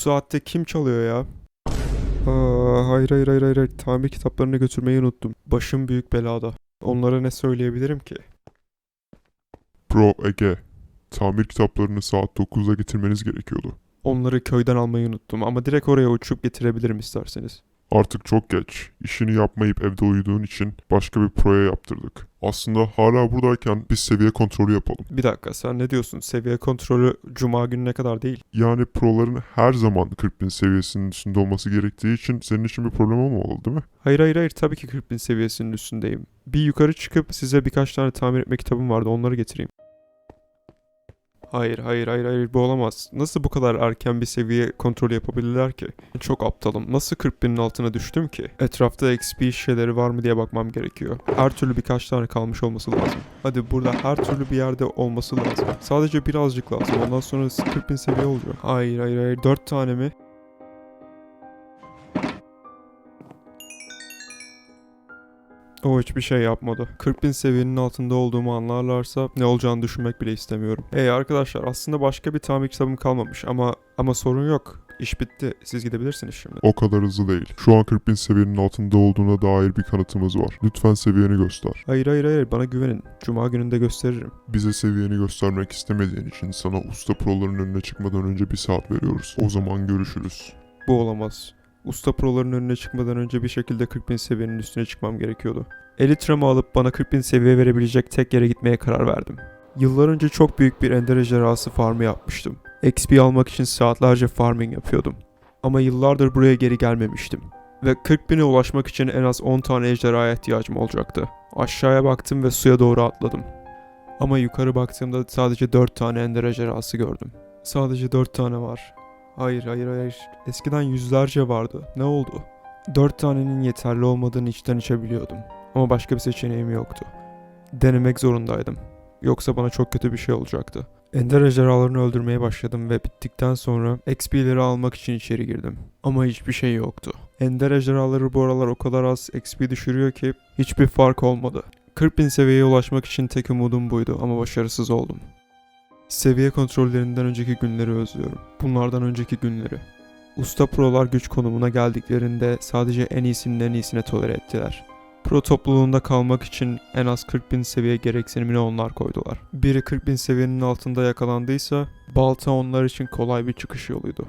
saatte kim çalıyor ya? Aa, hayır hayır hayır hayır. Tamir kitaplarını götürmeyi unuttum. Başım büyük belada. Onlara ne söyleyebilirim ki? Pro Ege. Tamir kitaplarını saat 9'da getirmeniz gerekiyordu. Onları köyden almayı unuttum ama direkt oraya uçup getirebilirim isterseniz. Artık çok geç. İşini yapmayıp evde uyuduğun için başka bir proje yaptırdık. Aslında hala buradayken biz seviye kontrolü yapalım. Bir dakika sen ne diyorsun? Seviye kontrolü cuma gününe kadar değil. Yani proların her zaman 40 bin seviyesinin üstünde olması gerektiği için senin için bir problem olmamalı değil mi? Hayır hayır hayır tabii ki 40 bin seviyesinin üstündeyim. Bir yukarı çıkıp size birkaç tane tamir etme kitabım vardı onları getireyim. Hayır hayır hayır hayır bu olamaz. Nasıl bu kadar erken bir seviye kontrolü yapabilirler ki? Çok aptalım. Nasıl 40 binin altına düştüm ki? Etrafta XP şeyleri var mı diye bakmam gerekiyor. Her türlü birkaç tane kalmış olması lazım. Hadi burada her türlü bir yerde olması lazım. Sadece birazcık lazım. Ondan sonra 40 bin seviye oluyor. Hayır hayır hayır. 4 tane mi? O hiçbir şey yapmadı. 40 bin seviyenin altında olduğumu anlarlarsa ne olacağını düşünmek bile istemiyorum. Hey arkadaşlar aslında başka bir tamir kitabım kalmamış ama ama sorun yok. İş bitti. Siz gidebilirsiniz şimdi. O kadar hızlı değil. Şu an 40 bin seviyenin altında olduğuna dair bir kanıtımız var. Lütfen seviyeni göster. Hayır hayır hayır bana güvenin. Cuma gününde gösteririm. Bize seviyeni göstermek istemediğin için sana usta proların önüne çıkmadan önce bir saat veriyoruz. O zaman görüşürüz. Bu olamaz. Usta proların önüne çıkmadan önce bir şekilde 40 bin seviyenin üstüne çıkmam gerekiyordu. Elitramı alıp bana 40 bin seviye verebilecek tek yere gitmeye karar verdim. Yıllar önce çok büyük bir ender ejderhası farmı yapmıştım. XP almak için saatlerce farming yapıyordum. Ama yıllardır buraya geri gelmemiştim. Ve 40 bine ulaşmak için en az 10 tane ejderhaya ihtiyacım olacaktı. Aşağıya baktım ve suya doğru atladım. Ama yukarı baktığımda sadece 4 tane ender ejderhası gördüm. Sadece 4 tane var. Hayır hayır hayır. Eskiden yüzlerce vardı. Ne oldu? Dört tanenin yeterli olmadığını içten içe biliyordum. Ama başka bir seçeneğim yoktu. Denemek zorundaydım. Yoksa bana çok kötü bir şey olacaktı. Ender ejderhalarını öldürmeye başladım ve bittikten sonra XP'leri almak için içeri girdim. Ama hiçbir şey yoktu. Ender ejderhaları bu aralar o kadar az XP düşürüyor ki hiçbir fark olmadı. 40 bin seviyeye ulaşmak için tek umudum buydu ama başarısız oldum. Seviye kontrollerinden önceki günleri özlüyorum. Bunlardan önceki günleri. Usta prolar güç konumuna geldiklerinde sadece en iyisinin en iyisine tolere ettiler. Pro topluluğunda kalmak için en az 40 bin seviye gereksinimini onlar koydular. Biri 40 bin seviyenin altında yakalandıysa balta onlar için kolay bir çıkış yoluydu.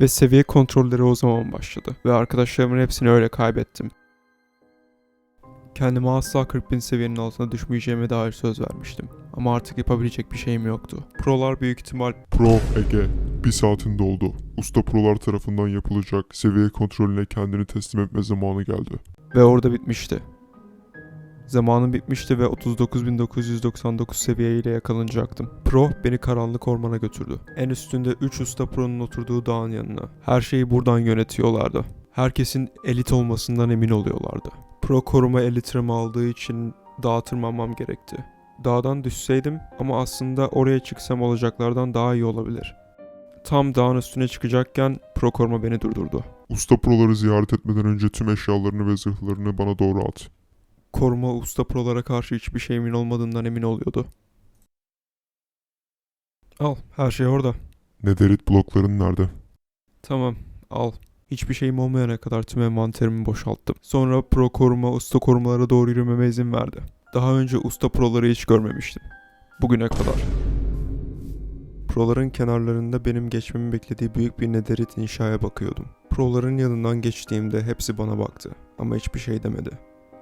Ve seviye kontrolleri o zaman başladı ve arkadaşlarımın hepsini öyle kaybettim. Kendime asla 40 bin seviyenin altına düşmeyeceğime dair söz vermiştim. Ama artık yapabilecek bir şeyim yoktu. Prolar büyük ihtimal Pro Ege. Bir saatin doldu. Usta prolar tarafından yapılacak seviye kontrolüne kendini teslim etme zamanı geldi. ve orada bitmişti. Zamanım bitmişti ve 39.999 seviyeyle yakalanacaktım. Pro beni karanlık ormana götürdü. En üstünde 3 usta pro'nun oturduğu dağın yanına. Her şeyi buradan yönetiyorlardı. Herkesin elit olmasından emin oluyorlardı. Pro koruma elitramı aldığı için dağa tırmanmam gerekti. Dağdan düşseydim ama aslında oraya çıksam olacaklardan daha iyi olabilir. Tam dağın üstüne çıkacakken Pro koruma beni durdurdu. Usta proları ziyaret etmeden önce tüm eşyalarını ve zırhlarını bana doğru at. koruma usta prolara karşı hiçbir şeyimin olmadığından emin oluyordu. Al, her şey orada. Nederit blokların nerede? Tamam, al. Hiçbir şeyim olmayana kadar tüm envanterimi boşalttım. Sonra pro koruma, usta korumalara doğru yürümeme izin verdi. Daha önce usta proları hiç görmemiştim. Bugüne kadar. Proların kenarlarında benim geçmemi beklediği büyük bir nederit inşaya bakıyordum. Proların yanından geçtiğimde hepsi bana baktı ama hiçbir şey demedi.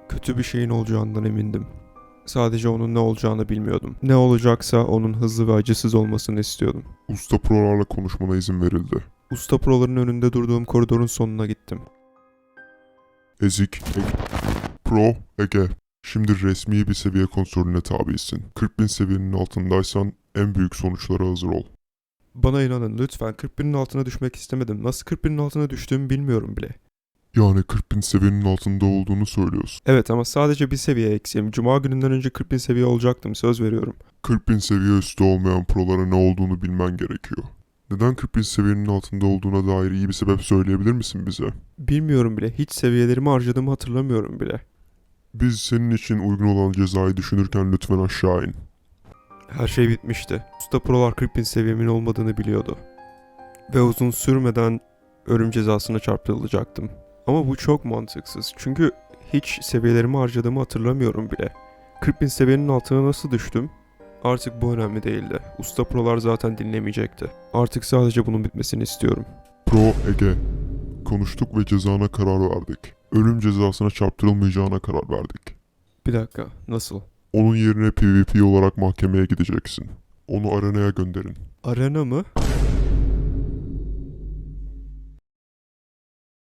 Kötü bir şeyin olacağından emindim. Sadece onun ne olacağını bilmiyordum. Ne olacaksa onun hızlı ve acısız olmasını istiyordum. Usta prolarla konuşmana izin verildi. Usta proların önünde durduğum koridorun sonuna gittim. Ezik Ege. Pro Ege. Şimdi resmi bir seviye kontrolüne tabisin. 40 bin seviyenin altındaysan en büyük sonuçlara hazır ol. Bana inanın lütfen 40 binin altına düşmek istemedim. Nasıl 40 binin altına düştüğümü bilmiyorum bile. Yani 40 bin seviyenin altında olduğunu söylüyorsun. Evet ama sadece bir seviye eksiğim. Cuma gününden önce 40 bin seviye olacaktım söz veriyorum. 40 bin seviye üstü olmayan prolara ne olduğunu bilmen gerekiyor. Neden 40 bin seviyenin altında olduğuna dair iyi bir sebep söyleyebilir misin bize? Bilmiyorum bile. Hiç seviyelerimi harcadığımı hatırlamıyorum bile. Biz senin için uygun olan cezayı düşünürken lütfen aşağı in. Her şey bitmişti. Usta prolar 40 bin seviyemin olmadığını biliyordu. Ve uzun sürmeden ölüm cezasına çarptırılacaktım. Ama bu çok mantıksız. Çünkü hiç seviyelerimi harcadığımı hatırlamıyorum bile. 40 bin seviyenin altına nasıl düştüm? Artık bu önemli değildi. Usta prolar zaten dinlemeyecekti. Artık sadece bunun bitmesini istiyorum. Pro Ege. Konuştuk ve cezana karar verdik. Ölüm cezasına çarptırılmayacağına karar verdik. Bir dakika, nasıl? Onun yerine PvP olarak mahkemeye gideceksin. Onu arenaya gönderin. Arena mı?